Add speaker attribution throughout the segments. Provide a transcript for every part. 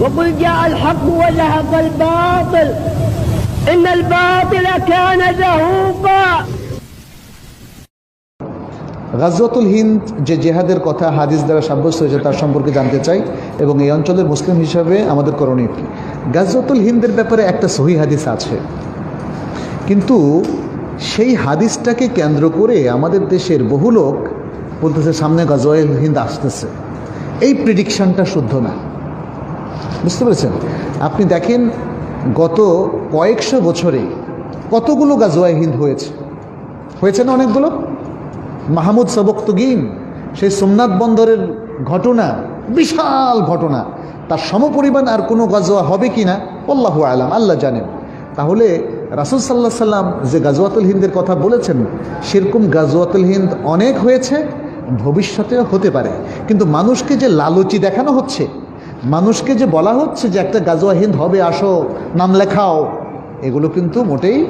Speaker 1: وقل جاء الحق وزهق الباطل إن الباطل كان زهوقا
Speaker 2: গাজওয়াতুল হিন্দ যে জেহাদের কথা হাদিস দ্বারা সাব্যস্ত হয়েছে তার সম্পর্কে জানতে চাই এবং এই অঞ্চলের মুসলিম হিসাবে আমাদের করণীয় কি গাজওয়াতুল হিন্দের ব্যাপারে একটা সহি হাদিস আছে কিন্তু সেই হাদিসটাকে কেন্দ্র করে আমাদের দেশের বহু লোক বলতেছে সামনে গাজওয়াল হিন্দ আসতেছে এই প্রিডিকশনটা শুদ্ধ না বুঝতে পেরেছেন? আপনি দেখেন গত কয়েকশো বছরে কতগুলো গাজওয়াই হিন্দ হয়েছে। হয়েছে না অনেকগুলো? মাহমুদ সবক্তগিন সেই সোমনাথ বন্দরের ঘটনা, বিশাল ঘটনা। তার সমপরিমাণ আর কোনো গাজোয়া হবে কি না আল্লাহু আলাম, আল্লাহ জানেন। তাহলে রাসুল সাল্লাহ সাল্লাম যে গাজওয়াতুল হিন্দের কথা বলেছেন, সেরকম গাজওয়াতুল হিন্দ অনেক হয়েছে, ভবিষ্যতেও হতে পারে। কিন্তু মানুষকে যে লালচি দেখানো হচ্ছে মানুষকে যে বলা হচ্ছে যে একটা গাজোয়া হিন্দ হবে, আসো, নাম লেখাও, এগুলো কিন্তু মোটেই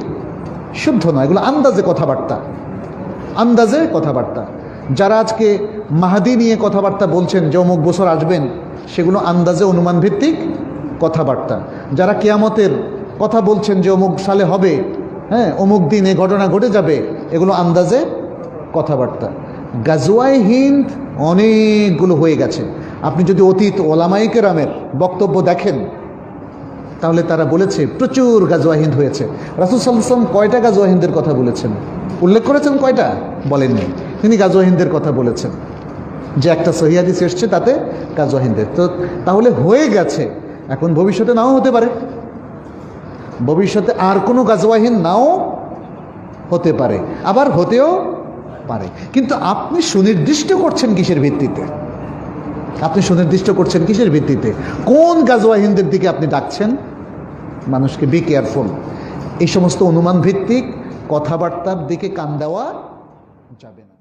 Speaker 2: শুদ্ধ নয়। এগুলো আন্দাজে কথাবার্তা। আন্দাজে কথাবার্তা। যারা আজকে মাহাদি নিয়ে কথাবার্তা বলছেন যে অমুক বছর আসবেন, সেগুলো আন্দাজে অনুমান ভিত্তিক কথাবার্তা। যারা কেয়ামতের কথা বলছেন যে অমুক সালে হবে হ্যাঁ অমুক দিন এই ঘটনা ঘটে যাবে, এগুলো আন্দাজে কথাবার্তা। গাজওয়াই হিন্দ অনেকগুলো হয়ে গেছে। আপনি যদি অতীত ওলামাই কেরামের বক্তব্য দেখেন, তাহলে তারা বলেছে, প্রচুর গাজওয়া হিন্দ হয়েছে। রাসুল সাল্লাম কয়টা গাজওয়া হিন্দের কথা বলেছেন? উল্লেখ করেছেন কয়টা? বলেননি। তিনি গাজওয়া হিন্দের কথা বলেছেন। যে একটা সহিয়াদিস এসছে, তাতে গাজওয়া হিন্দের। তো তাহলে হয়ে গেছে। এখন ভবিষ্যতে নাও হতে পারে। ভবিষ্যতে আর কোনো গাজওয়া হিন্দ নাও হতে পারে। আবার হতেও পারে। কিন্তু আপনি সুনির্দিষ্ট করছেন কিসের ভিত্তিতে? আপনি সুনির্দিষ্ট করছেন কিসের ভিত্তিতে? কোন গাজওয়া হিন্দের দিকে আপনি ডাকছেন? মানুষকে বি কেয়ারফুল এই সমস্ত অনুমান ভিত্তিক কথাবার্তার দিকে কান দেওয়া যাবে না।